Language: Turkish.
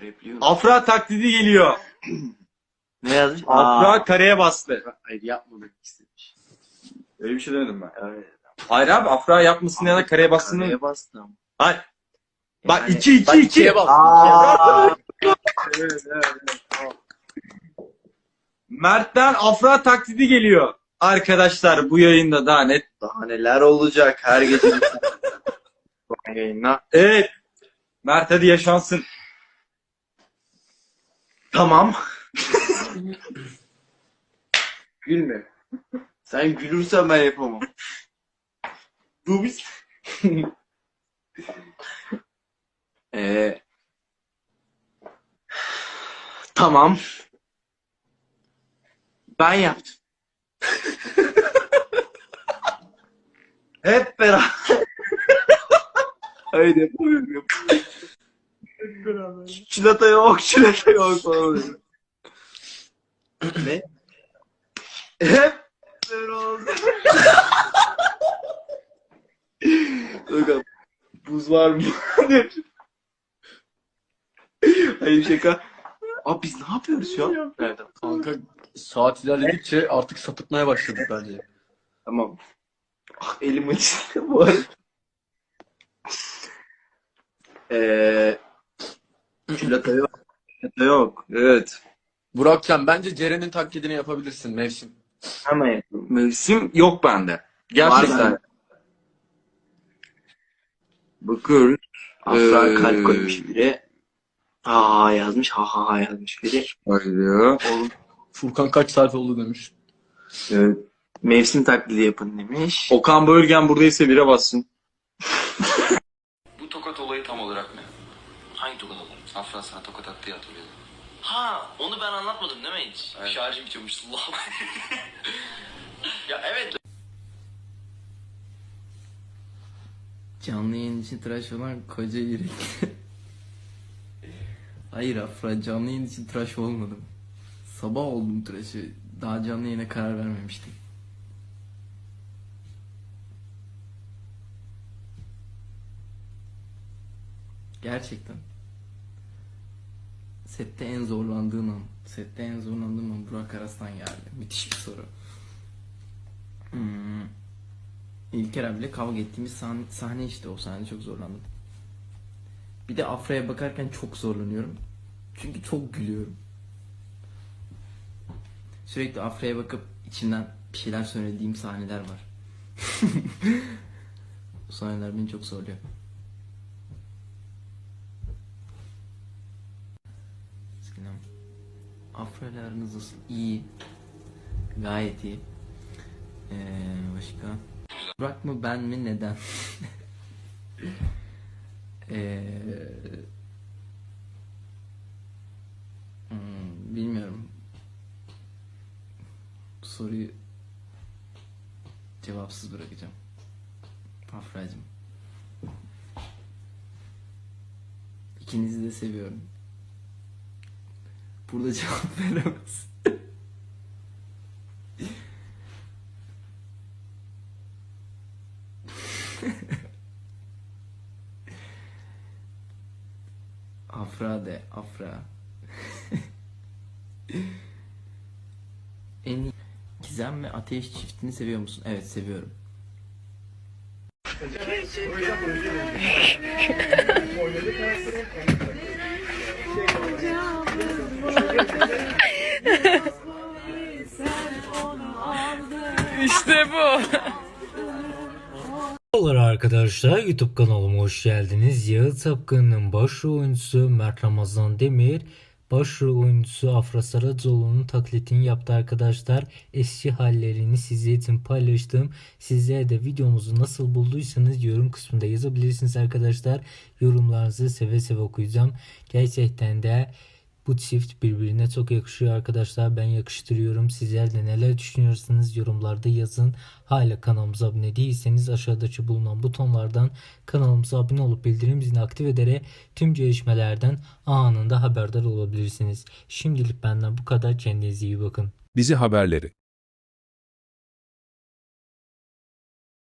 Grepliyor. Afra taklidi geliyor. Ne yazmış? Afra Aa, kareye bastı. hayır yapmamak istemiş. Öyle bir şey demedim ben. Evet. Hayır abi Afra yapmasın ya da kareye bassın. Kareye bastım. Hayır. Bak Yani- 2 2 Bak 2. ikiye evet, evet. Mert'ten Afra taklidi geliyor. Arkadaşlar bu yayında daha net. Daha neler olacak her gece. Bu yayında. Evet. Mert hadi yaşansın. Tamam. Gülme. Sen gülürsen ben yapamam. Biz. Ee, tamam. Ben yaptım. Hep beraber. Hayır yapamıyorum. Hep beraber. Çilata yok, çilata yok falan. ne? Hep beraber. Bakın buz var mı? Hayır şaka. Abi biz ne yapıyoruz şu an? Evet. Kanka saat ilerledikçe artık sapıtmaya başladık bence. tamam. Ah, elim acıdı bu arada. Eee çilata yok. Çilata yok. Evet. Burakcan bence Ceren'in taklidini yapabilirsin mevsim. Hemen yapalım. Mevsim yok bende. Gerçekten. Var bende. Bakıyoruz. Afra Ee, kalp koymuş biri. Ha ha yazmış. Ha ha ha yazmış biri. Haydi. Oğlum Furkan kaç saat oldu demiş. Evet. mevsim taklidi yapın demiş. Okan Bölgen buradaysa bire bassın. Afra sana tokat attı ya hatırlıyorum. Ha onu ben anlatmadım değil mi hiç? Evet. Şarjım bitiyormuş. Allah. ya evet. Canlı yayın için tıraş olan koca yürekli. Hayır Afra canlı yayın için tıraş olmadım. Sabah oldum tıraşı. Daha canlı yayına karar vermemiştim. Gerçekten. Sette en zorlandığım an. Sette en zorlandığım an Burak Aras'tan geldi. Müthiş bir soru. Hmm. İlker abiyle kavga ettiğimiz sahne, sahne işte o sahne çok zorlandım. Bir de Afra'ya bakarken çok zorlanıyorum. Çünkü çok gülüyorum. Sürekli Afra'ya bakıp içimden bir şeyler söylediğim sahneler var. Bu sahneler beni çok zorluyor. Aranız nasıl? İyi. Gayet iyi. Ee, başka? Burak mı ben mi neden? Ee, hmm, bilmiyorum. Bu soruyu cevapsız bırakacağım. Afra'cığım. İkinizi de seviyorum. Burada cevap veremez. Afra de, Afra. en iyi- Gizem ve Ateş çiftini seviyor musun? Evet seviyorum. Merhabalar arkadaşlar YouTube kanalıma hoş geldiniz. Yağıt Sapkın'ın başrol oyuncusu Mert Ramazan Demir başrol oyuncusu Afra Saracoğlu'nun taklitini yaptı arkadaşlar. Eski hallerini sizler için paylaştım. Sizler de videomuzu nasıl bulduysanız yorum kısmında yazabilirsiniz arkadaşlar. Yorumlarınızı seve seve okuyacağım. Gerçekten de bu çift birbirine çok yakışıyor arkadaşlar. Ben yakıştırıyorum. Sizler de neler düşünüyorsunuz yorumlarda yazın. Hala kanalımıza abone değilseniz aşağıdaki bulunan butonlardan kanalımıza abone olup bildirim zilini aktif ederek tüm gelişmelerden anında haberdar olabilirsiniz. Şimdilik benden bu kadar. Kendinize iyi bakın. Dizi haberleri